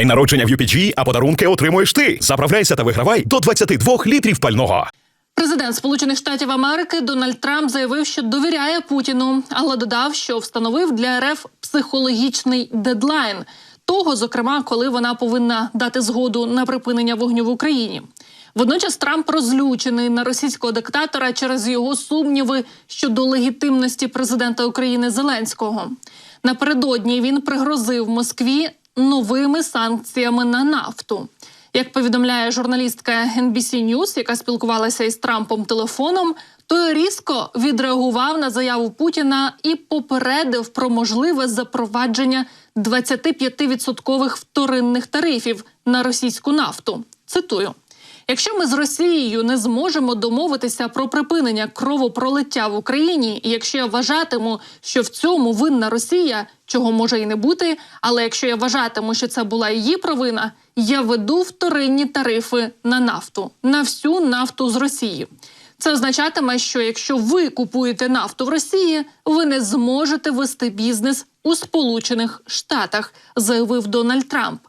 День народження в UPG, а подарунки отримуєш ти. Заправляйся та вигравай до 22 літрів пального. Президент Сполучених Штатів Америки Дональд Трамп заявив, що довіряє Путіну, але додав, що встановив для РФ психологічний дедлайн того, зокрема, коли вона повинна дати згоду на припинення вогню в Україні. Водночас Трамп розлючений на російського диктатора через його сумніви щодо легітимності президента України Зеленського. Напередодні він пригрозив Москві новими санкціями на нафту. Як повідомляє журналістка NBC News, яка спілкувалася із Трампом телефоном, той різко відреагував на заяву Путіна і попередив про можливе запровадження 25% вторинних тарифів на російську нафту. Цитую. Якщо ми з Росією не зможемо домовитися про припинення кровопролиття в Україні, і якщо я вважатиму, що в цьому винна Росія, чого може і не бути, але якщо я вважатиму, що це була її провина, я веду вторинні тарифи на нафту на всю нафту з Росії. Це означатиме, що якщо ви купуєте нафту в Росії, ви не зможете вести бізнес у Сполучених Штатах, заявив Дональд Трамп.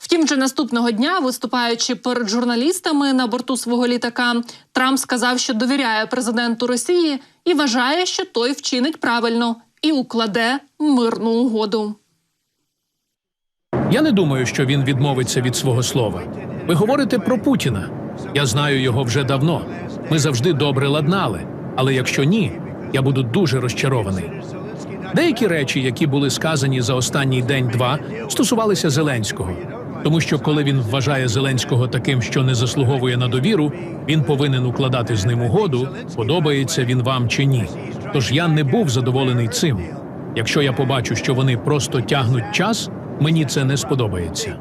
Втім, вже наступного дня, виступаючи перед журналістами на борту свого літака, Трамп сказав, що довіряє президенту Росії і вважає, що той вчинить правильно і укладе мирну угоду. Я не думаю, що він відмовиться від свого слова. Ви говорите про Путіна. Я знаю його вже давно. Ми завжди добре ладнали. Але якщо ні, я буду дуже розчарований. Деякі речі, які були сказані за останній день-два, стосувалися Зеленського. Тому що коли він вважає Зеленського таким, що не заслуговує на довіру, він повинен укладати з ним угоду, подобається він вам чи ні. Тож я не був задоволений цим. Якщо я побачу, що вони просто тягнуть час, мені це не сподобається.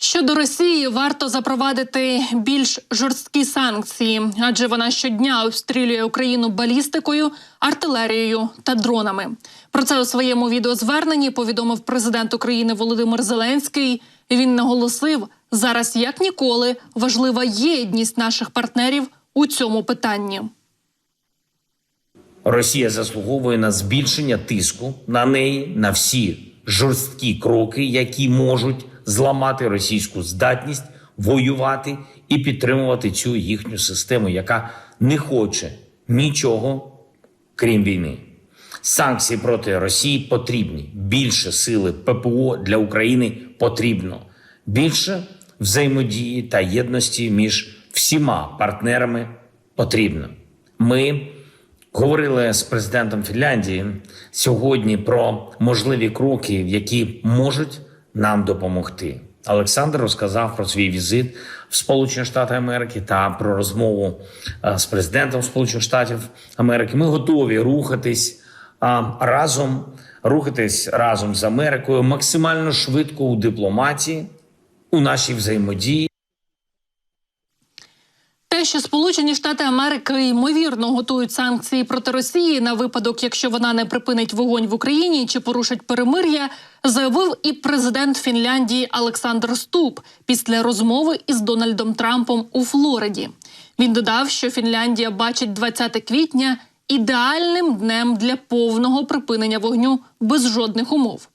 Щодо Росії варто запровадити більш жорсткі санкції, адже вона щодня обстрілює Україну балістикою, артилерією та дронами. Про це у своєму відеозверненні повідомив президент України Володимир Зеленський. Він наголосив, зараз як ніколи важлива єдність наших партнерів у цьому питанні. Росія заслуговує на збільшення тиску на неї на всі жорсткі кроки, які можуть зламати російську здатність воювати і підтримувати цю їхню систему, яка не хоче нічого крім війни. Санкції проти Росії потрібні. Більше сили ППО для України потрібно. Більше взаємодії та єдності між всіма партнерами потрібно. Ми говорили з президентом Фінляндії сьогодні про можливі кроки, які можуть нам допомогти. Олександр розказав про свій візит в Сполучені Штати Америки та про розмову е, з президентом Сполучених Штатів Америки. Ми готові рухатись разом, рухатись разом з Америкою максимально швидко у дипломатії, у нашій взаємодії. Те, що Сполучені Штати Америки ймовірно готують санкції проти Росії на випадок, якщо вона не припинить вогонь в Україні чи порушить перемир'я, заявив і президент Фінляндії Олександр Ступ після розмови із Дональдом Трампом у Флориді. Він додав, що Фінляндія бачить 20 квітня ідеальним днем для повного припинення вогню без жодних умов.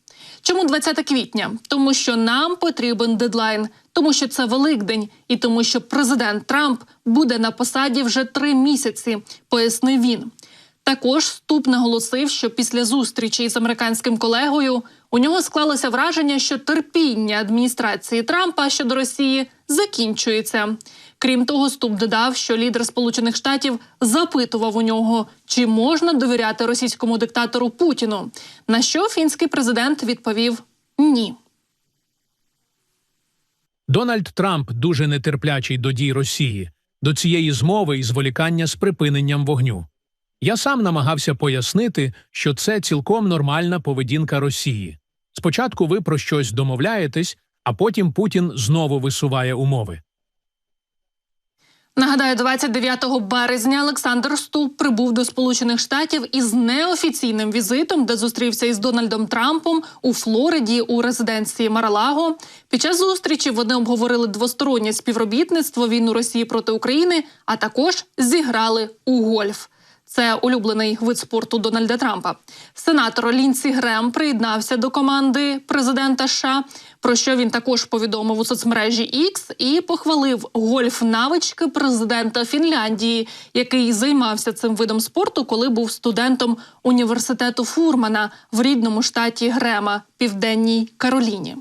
Чому 20 квітня? Тому що нам потрібен дедлайн, тому що це Великдень, і тому, що президент Трамп буде на посаді вже три місяці, пояснив він. Також Ступ наголосив, що після зустрічі з американським колегою у нього склалося враження, що терпіння адміністрації Трампа щодо Росії закінчується. Крім того, Ступ додав, що лідер Сполучених Штатів запитував у нього, чи можна довіряти російському диктатору Путіну. На що фінський президент відповів ні. Дональд Трамп дуже нетерплячий до дій Росії, до цієї змови і зволікання з припиненням вогню. Я сам намагався пояснити, що це цілком нормальна поведінка Росії. Спочатку ви про щось домовляєтесь, а потім Путін знову висуває умови. Нагадаю, 29 березня Олександр Ступ прибув до Сполучених Штатів із неофіційним візитом, де зустрівся із Дональдом Трампом у Флориді у резиденції Маралаго. Під час зустрічі вони обговорили двостороннє співробітництво війну Росії проти України, а також зіграли у гольф. Це улюблений вид спорту Дональда Трампа. Сенатор Лінсі Грем приєднався до команди президента США, про що він також повідомив у соцмережі X і похвалив гольф-навички президента Фінляндії, який займався цим видом спорту, коли був студентом університету Фурмана в рідному штаті Грема, Південній Кароліні.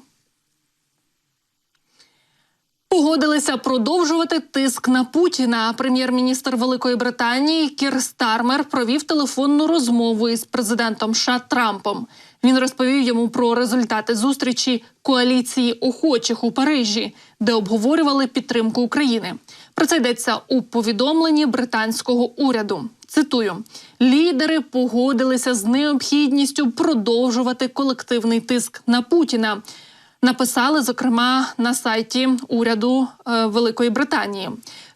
Погодилися продовжувати тиск на Путіна. Прем'єр-міністр Великої Британії Кір Стармер провів телефонну розмову із президентом США Трампом. Він розповів йому про результати зустрічі коаліції охочих у Парижі, де обговорювали підтримку України. Про це йдеться у повідомленні британського уряду. Цитую: лідери погодилися з необхідністю продовжувати колективний тиск на Путіна. Написали зокрема на сайті уряду е, Великої Британії.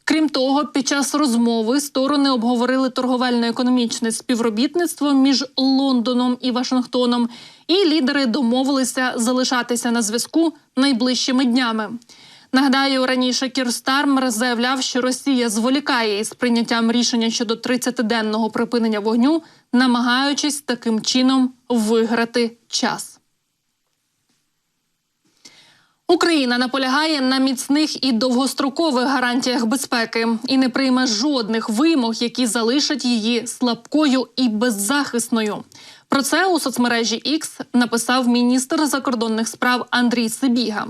Крім того, під час розмови сторони обговорили торговельно-економічне співробітництво між Лондоном і Вашингтоном, і лідери домовилися залишатися на зв'язку найближчими днями. Нагадаю, раніше Кір Стармер заявляв, що Росія зволікає із прийняттям рішення щодо 30-денного припинення вогню, намагаючись таким чином виграти час. Україна наполягає на міцних і довгострокових гарантіях безпеки і не прийме жодних вимог, які залишать її слабкою і беззахисною. Про це у соцмережі X написав міністр закордонних справ Андрій Сибіга.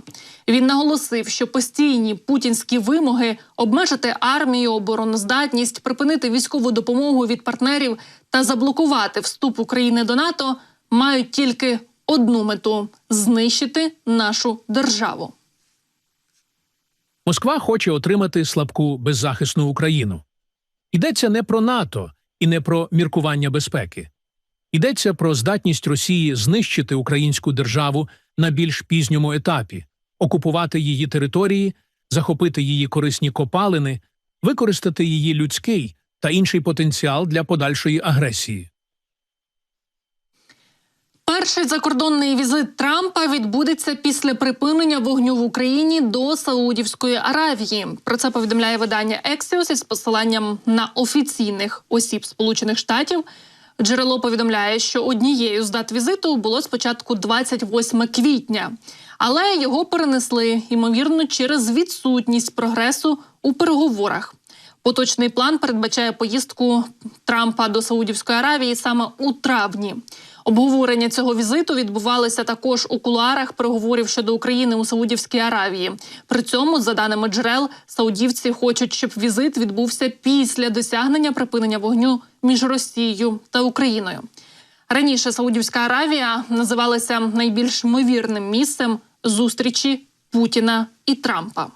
Він наголосив, що постійні путінські вимоги обмежити армію, обороноздатність, припинити військову допомогу від партнерів та заблокувати вступ України до НАТО мають тільки одну мету знищити нашу державу. Москва хоче отримати слабку беззахисну Україну. Йдеться не про НАТО і не про міркування безпеки. Йдеться про здатність Росії знищити українську державу на більш пізньому етапі, окупувати її території, захопити її корисні копалини, використати її людський та інший потенціал для подальшої агресії. Перший закордонний візит Трампа відбудеться після припинення вогню в Україні до Саудівської Аравії. Про це повідомляє видання Ексіос із посиланням на офіційних осіб Сполучених Штатів. Джерело повідомляє, що однією з дат візиту було спочатку 28 квітня, але його перенесли ймовірно через відсутність прогресу у переговорах. Поточний план передбачає поїздку Трампа до Саудівської Аравії саме у травні. Обговорення цього візиту відбувалося також у кулуарах переговорів щодо України у Саудівській Аравії. При цьому, за даними джерел, саудівці хочуть, щоб візит відбувся після досягнення припинення вогню між Росією та Україною. Раніше Саудівська Аравія називалася найбільш ймовірним місцем зустрічі Путіна і Трампа.